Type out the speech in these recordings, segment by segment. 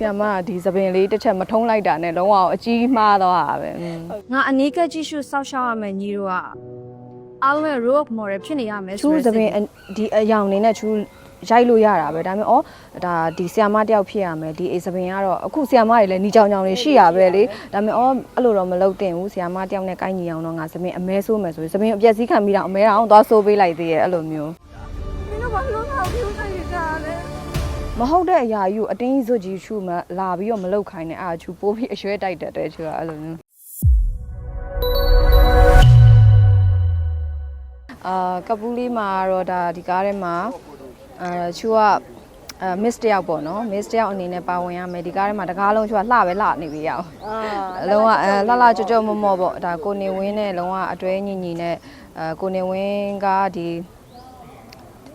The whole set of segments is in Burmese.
ဆီယမကဒီသပင်လေးတစ်ချက်မထုံးလိုက်တာနဲ့လုံးဝအကြီးမှားသွားတာပဲอืมငါအနီးကကြည့်ရှုစောက်ရှောက်ရမယ်ညီတို့ကအားလုံးရဲ့ role model ဖြစ်နေရမယ်ချူဆိုသပင်အဒီအယောင်နေနဲ့ချူရိုက်လို့ရတာပဲဒါပေမဲ့ဩဒါဒီဆီယမတယောက်ဖြစ်ရမယ်ဒီအေးသပင်ကတော့အခုဆီယမတွေလည်းနီကြောင်ကြောင်တွေရှိရပဲလေဒါပေမဲ့ဩအဲ့လိုတော့မလုပ်သင့်ဘူးဆီယမတယောက်နဲ့ကိုင်းညီအောင်တော့ငါသပင်အမဲဆိုးမယ်ဆိုရင်သပင်အပြက်စီးခံပြီးတော့အမဲအောင်သွားဆိုးပေးလိုက်သေးရဲ့အဲ့လိုမျိုးမ မဟုတ်တဲ့အရာကြီးကိုအတင်းကြီးစွတ်ကြီးချူမလာပြီးတော့မလုပ်ခိုင်းနဲ့အာချူပိုးပြီးအရွှဲတိုက်တတ်တယ်ချူကအဲ့လိုမျိုးအာကပူးလေးမှာတော့ဒါဒီကားထဲမှာအာချူကအဲ miss တယောက်ပေါ့နော် miss တယောက်အနေနဲ့ပါဝင်ရမယ်ဒီကားထဲမှာတကားလုံးချူကလှပဲလှနေပြီရအောင်အာအလုံးဝအဲလှလှကြောကြောမော့မော့ပေါ့ဒါကိုနေဝင်းနဲ့လုံးဝအတွဲညီညီနဲ့အဲကိုနေဝင်းကဒီ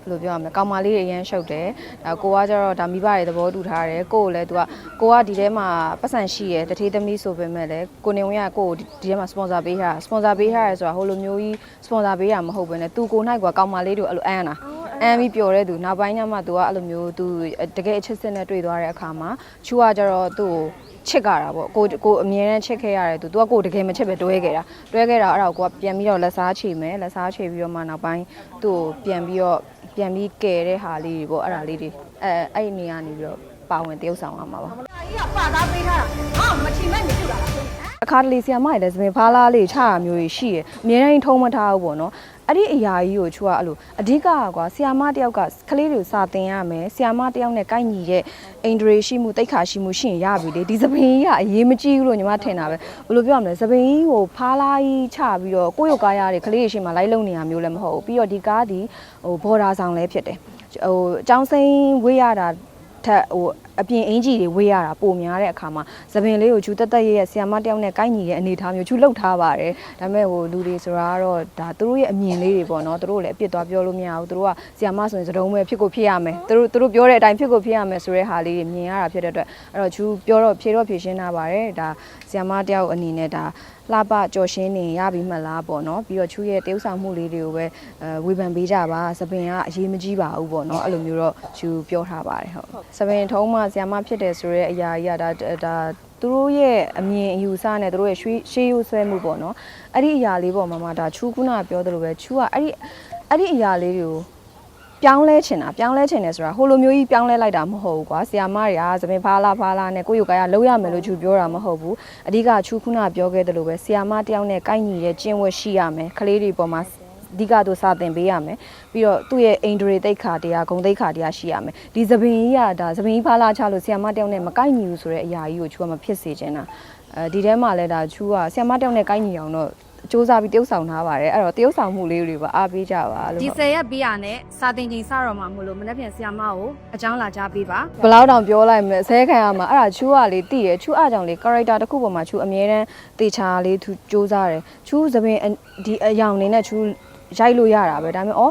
ဘယ်လိုပြောရမလဲကောင်မလေးတွေအရန်ရှုပ်တယ်ဒါကိုကကျတော့ဒါမိဘတွေသဘောတူထားတယ်ကိုကိုလည်းသူကကိုကဒီထဲမှာပတ်စံရှိရယ်တထေးသမီးဆိုပေမဲ့လည်းကိုနေဝင်းကကိုကိုဒီထဲမှာစပွန်ဆာပေးထားစပွန်ဆာပေးထားရယ်ဆိုတာဟိုလိုမျိုးကြီးစပွန်ဆာပေးတာမဟုတ်ဘဲနဲ့သူကိုနိုင်ကကောင်မလေးတို့အဲ့လိုအမ်းတာအမ်းပြီးပျော်တဲ့သူနောက်ပိုင်းကျမှသူကအဲ့လိုမျိုးသူတကယ်အချစ်စစ်နဲ့တွေ့သွားတဲ့အခါမှာချူကကျတော့သူ့ကိုချစ်ကြတာပေါ့ကိုကိုအမြဲတမ်းချစ်ခဲ့ရတယ်သူသူကကိုတကယ်မချစ်ပဲတွဲခဲ့တာတွဲခဲ့တာအဲ့ဒါကိုကိုကပြန်ပြီးတော့လက်စားချေမယ်လက်စားချေပြီးတော့မှနောက်ပိုင်းသူ့ကိုပြန်ပြီးတော့ ပြန်ပြီးကယ်တဲ့ဟာလေးတွေပေါ့အဲ့ဒါလေးတွေအဲအဲ့ဒီနေရာနေပြီးတော့ပါဝင်တရုပ်ဆောင်ရမှာပါကြီးကပါသားပေးထားတာငါ့မချီမဲ့နေပြုတ်လာတာ အခါတလေဆီယမရည်လည်းစပင်ဖားလားလေးချတာမျိုးကြီးရှိရယ်အမြဲတမ်းထုံးမထားဘူးပေါ့နော်အဲ့ဒီအရာကြီးကိုချူကအဲ့လိုအဓိကကွာဆီယမတယောက်ကကလေးတွေကိုစာသင်ရမယ်ဆီယမတယောက်နဲ့ကိုက်ညီရဲ့အင်ဒရီရှိမှုတိတ်ခါရှိမှုရှိရင်ရပြီလေဒီစပင်ကြီးကအရေးမကြီးဘူးလို့ညီမထင်တာပဲဘယ်လိုပြောရမလဲစပင်ကြီးကိုဖားလားကြီးချပြီးတော့ကိုယ့်ရုပ်ကားရတွေကလေးတွေရှိမှလိုက်လုံနေရမျိုးလည်းမဟုတ်ဘူးပြီးတော့ဒီကားဒီဟိုဘော်ဒါဆောင်လည်းဖြစ်တယ်ဟိုအကြောင်းစိမ်းဝေးရတာထက်ဟို အပြင်အင်ကြီးတွေဝေးရတာပုံများတဲ့အခါမှာသပင်လေးကိုချူတက်တက်ရဲ့ရဲ့ဆီယမတယောက်နဲ့ကိုင်းညီရဲ့အနေအထားမျိုးချူလှုပ်ထားပါတယ်ဒါပေမဲ့ဟိုလူတွေဆိုတာကတော့ဒါသူတို့ရဲ့အမြင်လေးတွေပေါ့နော်သူတို့လည်းအပြစ်သွားပြောလို့မရဘူးသူတို့ကဆီယမဆိုရင်သတုံးပဲဖြစ်ကိုဖြစ်ရမယ်သူတို့သူတို့ပြောတဲ့အတိုင်းဖြစ်ကိုဖြစ်ရမယ်ဆိုတဲ့ဟာလေးတွေမြင်ရတာဖြစ်တဲ့အတွက်အဲ့တော့ချူပြောတော့ဖြေတော့ဖြေရှင်းတာပါတယ်ဒါဆီယမတယောက်အနေနဲ့ဒါလှပကြော်ရှင်းနေရပြီမလားပေါ့နော်ပြီးတော့ချူရဲ့တရုပ်ဆောင်မှုလေးတွေကိုပဲအဲဝေဖန်ပေးကြပါသပင်ကအရေးမကြီးပါဘူးပေါ့နော်အဲ့လိုမျိုးတော့ချူပြောထားပါတယ်ဟုတ်သပင်ထုံးမှဆီယမဖြစ်တယ်ဆိုတဲ့အရာကြီးကဒါဒါသူတို့ရဲ့အမြင်အယူဆနဲ့သူတို့ရဲ့ရှေးရှေးရိုးဆွဲမှုပေါ့နော်အဲ့ဒီအရာလေးပေါ့မမဒါချူခုနကပြောသလိုပဲချူကအဲ့ဒီအဲ့ဒီအရာလေးတွေကိုပြောင်းလဲချင်တာပြောင်းလဲချင်တယ်ဆိုတာဟိုလိုမျိုးကြီးပြောင်းလဲလိုက်တာမဟုတ်ဘူးကွာဆီယာမတွေကသပင်ဖားလာဖားလာနဲ့ကိုယ့်ရုပ်ကရလုံးရမယ်လို့ချူပြောတာမဟုတ်ဘူးအဓိကချူခုနပြောခဲ့တယ်လို့ပဲဆီယာမတယောက်နဲ့ကိုက်ညီတဲ့ကျင့်ဝတ်ရှိရမယ်ကလေးတွေပေါ်မှာ အဓိကသူစာသင်ပေးရမယ်ပြီးတော့သူ့ရဲ့အိန္ဒြေတိတ်ခါတရားဂုံတိတ်ခါတရားရှိရမယ်ဒီသပင်ကြီးကဒါသပင်ကြီးဖားလာချလို့ဆီယာမတယောက်နဲ့မကိုက်ညီဘူးဆိုတဲ့အရာကြီးကိုချူကမဖြစ်စေချင်တာအဲဒီထဲမှာလဲဒါချူကဆီယာမတယောက်နဲ့ကိုက်ညီအောင်တော့စူးစမ်းပြီးတရုပ်ဆောင်ထားပါတယ်အဲ့တော့တရုပ်ဆောင်မှုလေးတွေပါအားပေးကြပါလို့ဒီဆယ်ရက်ပြီးရနဲ့စာတင်ကြီးစတော့မှာမို့လို့မနေ့ပြန်ဆီယမကိုအကြောင်းလာကြားပေးပါဘယ်လောက်တောင်ပြောလိုက်မလဲဆဲခံရမှာအဲ့ဒါချူကလေတည်ရချူအကြောင်လေ character တစ်ခုပေါ်မှာချူအမြဲတမ်းတေချာလေးသူစူးစားတယ်ချူသပင်အဒီအယောင်နေနဲ့ချူ ရိုက်လို့ရတာပဲဒါပေမဲ့ဩ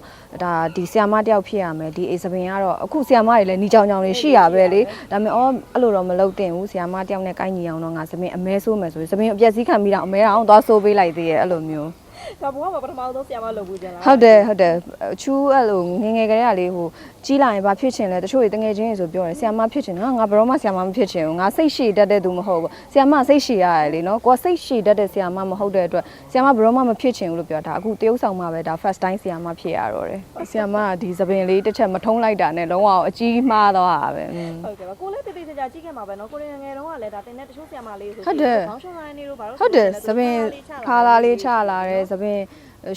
ဒါဒီဆီယမတယောက်ဖြစ်ရမယ်ဒီအေးသပင်ကတော့အခုဆီယမတွေလည်းနီကြောင်ကြောင်လေးရှိရပဲလေဒါပေမဲ့ဩအဲ့လိုတော့မလုပ်သင့်ဘူးဆီယမတယောက်နဲ့ကိုင်းညီအောင်တော့ငါသပင်အမဲဆိုးမယ်ဆိုရင်သပင်အပြက်စီးခံပြီးတော့အမဲအောင်သွားဆိုးပေးလိုက်သေးရဲ့အဲ့လိုမျိုး ဒါဘုရားမှာပထမဆုံးဆရာမလုပ်ဘူးကြလားဟုတ်တယ်ဟုတ်တယ်ချူအဲ့လိုငယ်ငယ်ကလေးကလေးဟိုကြီးလာရင်ဘာဖြစ်ချင်လဲတချို့တွေတငယ်ချင်းတွေဆိုပြောတယ်ဆီယမဖြစ်ချင်တယ်ငါဘယ်တော့မှဆီယမမဖြစ်ချင်ဘူးငါစိတ်ရှည်တတ်တဲ့သူမဟုတ်ဘူးဆီယမစိတ်ရှည်ရတယ်လေနော်ကိုကစိတ်ရှည်တတ်တဲ့ဆီယမမဟုတ်တဲ့အတွက်ဆီယမဘယ်တော့မှမဖြစ်ချင်ဘူးလို့ပြောတာအခုတရုပ်ဆောင်မှပဲဒါ first time ဆီယမဖြစ်ရတော့တယ်ဆီယမကဒီသပင်လေးတစ်ချက်မထုံးလိုက်တာနဲ့လုံးဝအကြီးမှားသွားတာပဲอืมဟုတ်ကဲ့ပါကိုလည်း တေးသေးချာချာကြည့်ခဲ့မှာပဲเนาะကိုရင်ငယ်တုန်းကလည်းဒါတင်တဲ့တချို့ဆရာမလေးဆို ဟုတ်တယ် ခေါင်းရှုံးတိုင်းနေလို့ဘာလို့ ဟုတ်တယ်သပင်ဖာလာလေးချလာတယ်သပင်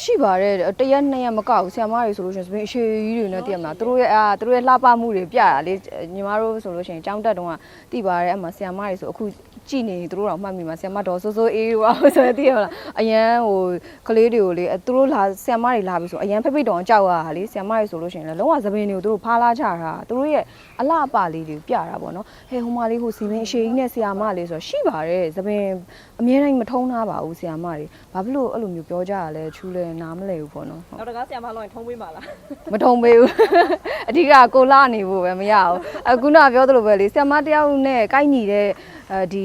ရှိပါတယ်တရက်နှစ်ရက်မကောက်ဘူးဆရာမတွေဆိုလို့ရှိရင်သပင်အရှိကြီးတွေနဲ့တည်ရမလားသူတို့ရဲ့အာသူတို့ရဲ့လှပမှုတွေပြတာလေညီမတို့ဆိုလို့ရှိရင်ចောင်းတက်တုန်းကတည်ပါတယ်အမှဆရာမတွေဆိုအခုကြည်နေသူတို့တော့မှတ်မိမှာဆရာမတော်ဆိုးဆိုးအေးရောဆိုရတည်ရမလားအရန်ဟိုကလေးတွေကိုလေသူတို့လာဆရာမတွေလာပြီဆိုအရန်ဖိဖိတောင်ကြောက်ရတာလေဆရာမတွေဆိုလို့ရှိရင်လည်းလုံးဝသပင်တွေကိုသူတို့ဖားလာချတာသူတို့ရဲ့အလှအပလေးတွေကိုပြတာပေါ့နော်ဟဲဟိုမလေးဟိုစီပင်အရှိကြီးနဲ့ဆရာမလေးဆိုရှိပါတယ်သပင်အမြဲတမ်းမထုံးထားပါဘူးဆရာမတွေဘာဖြစ်လို့အဲ့လိုမျိုးပြောကြရလဲချူးလဲနားမလဲဘူးပေါ့နော်ဟုတ်နောက်တကားဆရာမလောက်ရင်ထုံးပေးပါလားမထုံပေးဘူးအဓိကကိုလာနေဖို့ပဲမရဘူးအခုနကပြောသလိုပဲလေဆရာမတယောက်နဲ့ကိုက်ညီတဲ့အဲဒီ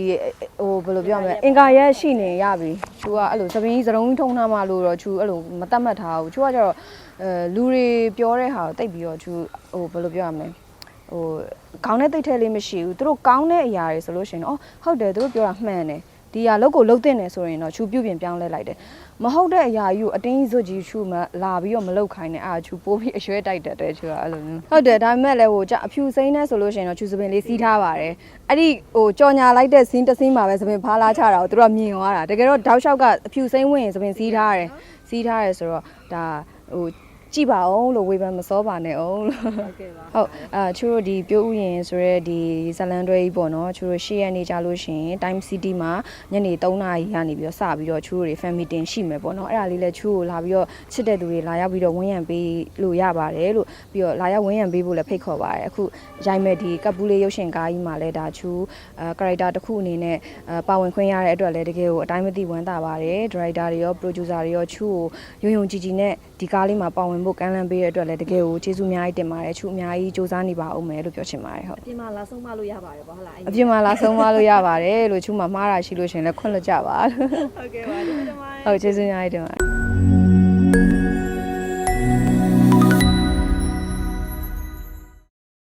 ဟိုဘယ်လိုပြောမလဲအင်္ကာရက်ရှိနေရပြီသူကအဲ့လိုသပင်းကြီးစရုံးကြီးထုံထားမှလို့တော့သူအဲ့လိုမတတ်မှတ်ထားဘူးသူကကျတော့အဲလူတွေပြောတဲ့ဟာကိုတိတ်ပြီးတော့သူဟိုဘယ်လိုပြောရမလဲဟဟိုခေါင်းနဲ့တိတ်ထဲလေးမရှိဘူးသူတို့ကောင်းတဲ့အရာတွေဆိုလို့ရှိရင်တော့အော်ဟုတ်တယ်သူတို့ပြောတာမှန်တယ် ဒီအရာလောက်ကိုလှုပ်တင်တယ်ဆိုရင်တော့ချူပြုတ်ပြင်ပြောင်းလဲလိုက်တယ်မဟုတ်တဲ့အရာကြီးကိုအတင်းကြီးစွတ်ကြီးချူမလာပြီးတော့မလှုပ်ခိုင်းနဲ့အာချူပိုးပြီးအရွှဲတိုက်တတ်တယ်ချူကအဲ့လိုမျိုးဟုတ်တယ်ဒါပေမဲ့လည်းဟိုကြအဖြူစိမ့်နေဆိုလို့ရှိရင်တော့ချူစပင်လေးစီးထားပါတယ်အဲ့ဒီဟိုကြော်ညာလိုက်တဲ့စင်းတစ်စင်းမှာပဲစပင်ဖားလာချတာကိုသူတို့ကမြင်သွားတာတကယ်တော့တောက်လျှောက်ကအဖြူစိမ့်ဝင်ရင်စပင်စီးထားတယ်စီးထားတယ်ဆိုတော့ဒါဟို ကြည့်ပါအောင်လို့ဝေဖန်မစောပါနဲ့အောင်လို့ဟုတ်ကဲ့ပါဟုတ်အာချို့တို့ဒီပြိုးဥယင်ဆိုရဲဒီဇလန်တွဲကြီးပေါ့နော်ချို့တို့ရှေ့ရက်နေကြလို့ရှိရင် Time City မှာညနေ3နာရီကနေပြီးတော့စပြီးတော့ချို့တို့တွေ fan meeting ရှိမယ်ပေါ့နော်အဲ့ဒါလေးလဲချို့ကိုလာပြီးတော့ချစ်တဲ့သူတွေလာရောက်ပြီးတော့ဝန်းရံပေးလို့ရပါတယ်လို့ပြီးတော့လာရောက်ဝန်းရံပေးဖို့လည်းဖိတ်ခေါ်ပါတယ်အခုရိုက်မဲ့ဒီကပ်ပူးလေးရုပ်ရှင်ကားကြီးမှာလဲဒါချို့အာ character တစ်ခုအနေနဲ့အာပါဝင်ခွင့်ရတဲ့အတွက်လည်းတကယ်ကိုအတိုင်းမသိဝမ်းသာပါတယ် director တွေရော producer တွေရောချို့ကိုယုံယုံကြည်ကြည်နဲ့ဒီကားလေးမှာပါဝင်ဖို့ကမ်းလှမ်းပေးတဲ့အတွက်လည်းတကယ်ကိုကျေးဇူးအများကြီးတင်ပါတယ်ချို့အများကြီးစူးစမ်းနေပါအောင်မယ်လို့ပြောချင်ပါတယ်ဟုတ်အပြင်မှာလာဆုံးမလို့ရပါတယ်ပေါ့ဟုတ်လားအပြင်မှာလာဆုံးမလို့ရပါတယ်လို့ချို့မှာမှားတာရှိလို့ရှရင်လည်းခွင့်လွှတ်ကြပါလို့ဟုတ်ကဲ့ပါကျေးဇူးတင်ပါတယ်ဟုတ်ကျေးဇူးအများကြီးတင်ပါတယ်